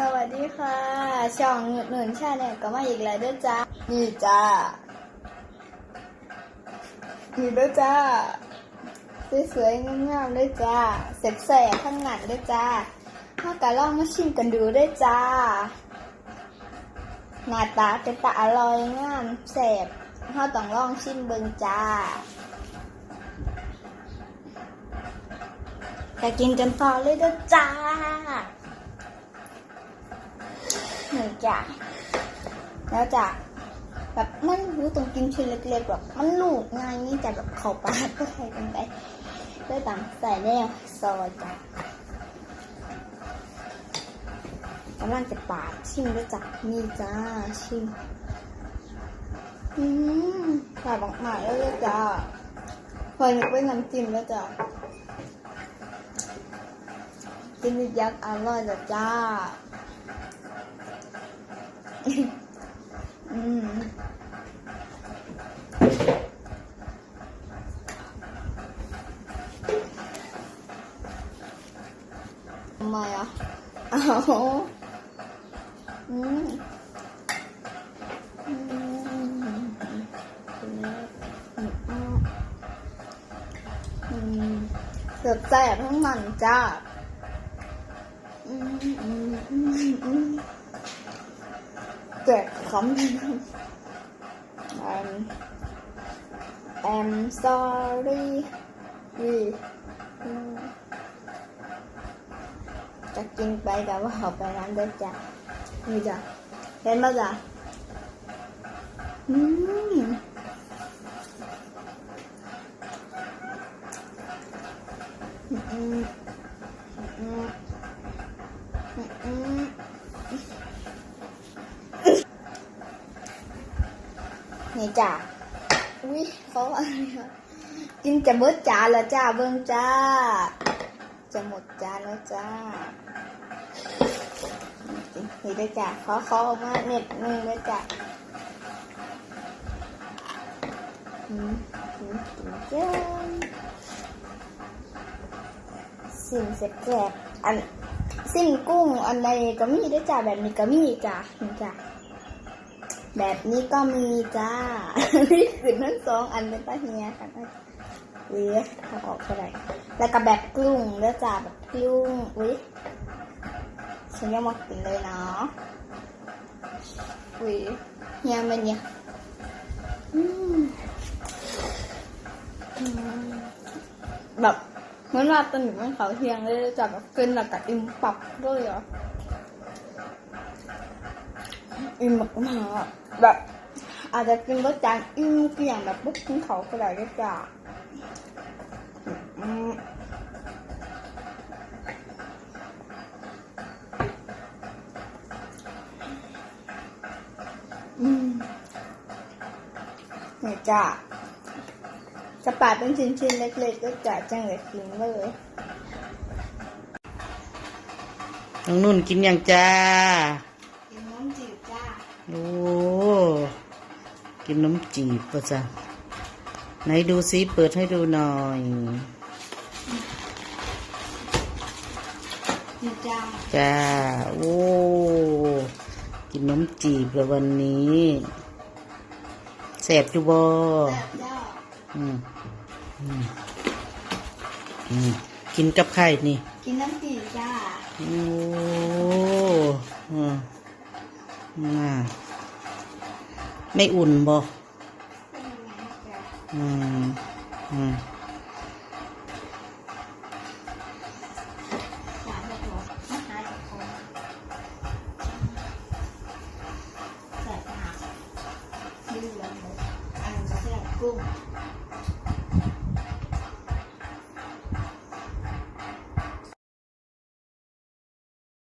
สวัสดีค่ะ ช่องหนุนชาแนลก็มาอีกแล้วด้วยจ้านี่จ้านี่ด้วยจ้าสวยๆงามๆด้วยจ้าเสร็จแสบข้างหนังด้วยจ้าถ้ากะลองมาชิมกันดูด้วยจ้า หน้าตาเป็นตาอร่อยงามแสบถ้าต้องลองชิมเบิงจ้าจะกินกันต่อเลยด้วยจ้า จ้ะแล้วจะแบบมันรู้ตรงกินชิ้นเล็กๆแบบมันลูกง่ายนี่จะแบบเข้าปากก็ใส่กันไปด้วยตามใส่แล้วซอยจ้ะกำลังจะปาดชิมด้วยจ้ะนี่จ้าชิมอืมปาดออกมาแล้วจ้าพอนึกเป็นน้ำจิ้มแล้วจ้ะกินยักษ์อร่อยจ้ะจ้า อืมทำไมอะอ้าวอืมอืมเกือบแตกทั้งมันจ้า อืมอืมอืมอืม แจกคำ I'm I'm sorry วีอืมจะกินไปกับว่าเขาไปร้า นี่จ้ะเห็นไหมจ้ะอืมอืมอืมอืมอืมนี่จ้ะอุ้ยเขาอะไรกินจะเบิดจานแล้วจ้าเบิ้งจ้า จะหมดจานแล้วจ้านี่ด้วยจ้ะขอขอออกมาเน็ดนึงด้วยจ้ะอืมอืมอืมจ้าสิ่งเสร็จแกอันสิ้นกุ้งอันใดก็มีด้วยจ้ะแบบนี้ก็มีจ้ะนี่จ้ะ แบบนี้ก็มีจ้านี่คือทั้งสองอันเป็นตาเฮียกันนะเว้ยทำออกเท่าไหร่แล้วก็แบบกลุ้งแล้วจ้าแบบกลุ้งอุ้ยฉันยังมากินเลยเนาะอุ้ยเฮียมันเนี่ยแบบเหมือนว่าตอนหนูมันเขาเทียงเลยจ้ะแบบกินแล้วก็อิ่มปับด้วยเหรอ อิ่มมากๆแบบอาจจะกินรสจานอิ่มเกลี่ยงแบบปุ๊บกินเขาก็ได้ด้วยจ้ะอืมเนี่ยจ้ะจะปาดเป็นชิ้นๆเล็กๆก็จะจังเลยกินเลยน้องนุ่นกินอย่างจ้า โอ้ กินน้ำจีบปะจ้ะไหนดูซิเปิดให้ดูหน่อยนี่จ้าจ้า โอ้ กินน้ำจีบแล้ววันนี้แสบอยู่บ่แบบจ้าอืมอืมอืมกินกับไข่นี่ กินน้ำจืดจ้า โอ้อืม อ่าไม่อุ่นบ่อืมอืมสามแบบหรอมาหาจากคนแสบหนักชื่อแล้วหมดอันจะแสบกุ้ง